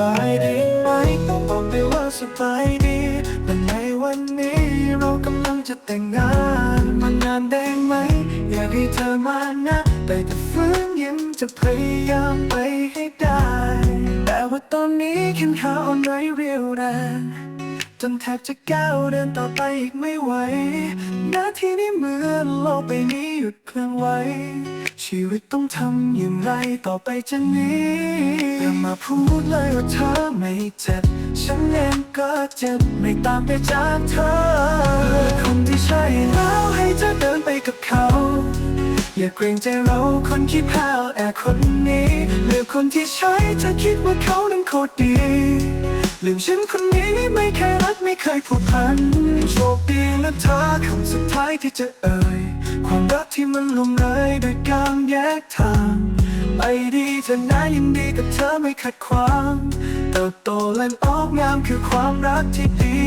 บายดีไหมต้องบอกไปว่าสบายดีแต่ในวันนี้เรากำลังจะแต่งงานมันนานได้ไหม อยากให้เธอมานะแต่ถ้าฟื้นยิ้มจะพยายามไปให้ได้ แต่ว่าตอนนี้แขนขาอ่อนไรเรียวแรงจนแทบจะก้าวเดินต่อไปอีกไม่ไหว นาทีนี้เหมือนโลกไปนี้หยุดเคลื่อนไหว ชีวิตต้องทำอย่างไรต่อไปจากนี้อย่ามาพูดเลยว่าเธอไม่เจ็บ ฉันเองก็เจ็บไม่ตามไปจากเธอคนที่ใช่แล้วให้เธอเดินไปกับเขา อย่าเกรงใจเราคนขี้แพ้วแอบคนนี้เลือคนที่ใช้เธอคิดว่าเขานั้นโคตรดีลืมฉันคนนี้ไม่เคยรักไม่เคยผูกพัน เธอคำสุดท้ายที่จะเอ่ย ความรักที่มันลงเลยโดยการแยกทางไปดีเธอนะยินดีกับเธอไม่ขัดขวางเติบโตและออกงามคือความรักที่ดี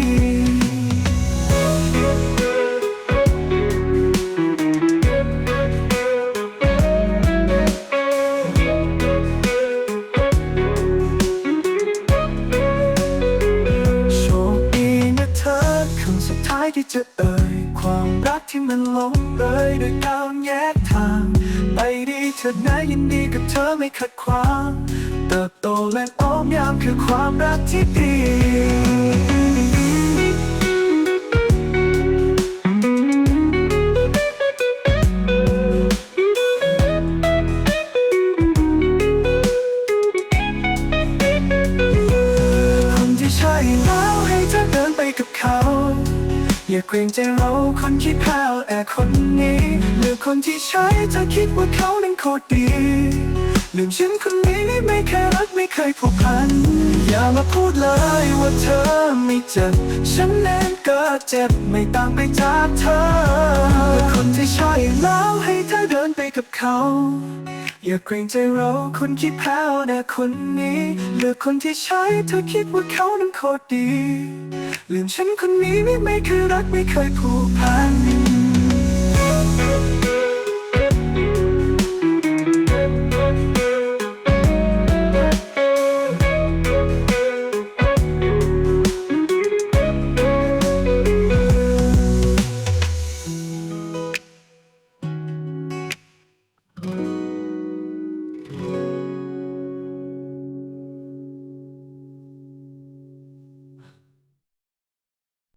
จะเอ่ยความรักที่มันลงเอยโดยการแยกทาง ไปดีเธอนะยินดีกับเธอไม่ขัดขวางเติบโตและอ้อมยามคือความรักที่ดีคนที่ใช่แล้วให้เธอเดินไปกับเขา อย่าเกรงใจเราคนคิดแพ้วแอบคนนี้เลือคนที่ใช้เธอคิดว่าเขานั้นโคตรดีลืมฉันคนนี้ไม่เคยรักไม่เคยผูกพัน อย่ามาพูดเลยว่าเธอไม่เจ็บ ฉันเองก็เจ็บไม่ต่างไปจากเธอเลือคนที่ใช่แล้วให้เธอเดินไปกับเขา อย่าเกรงใจเราคนคิดแพ้วแต่คนนี้เลือคนที่ใช้เธอคิดว่าเขานั้นโคตรดี ลืมฉันคนนี้ไม่เคยรักไม่เคยผูก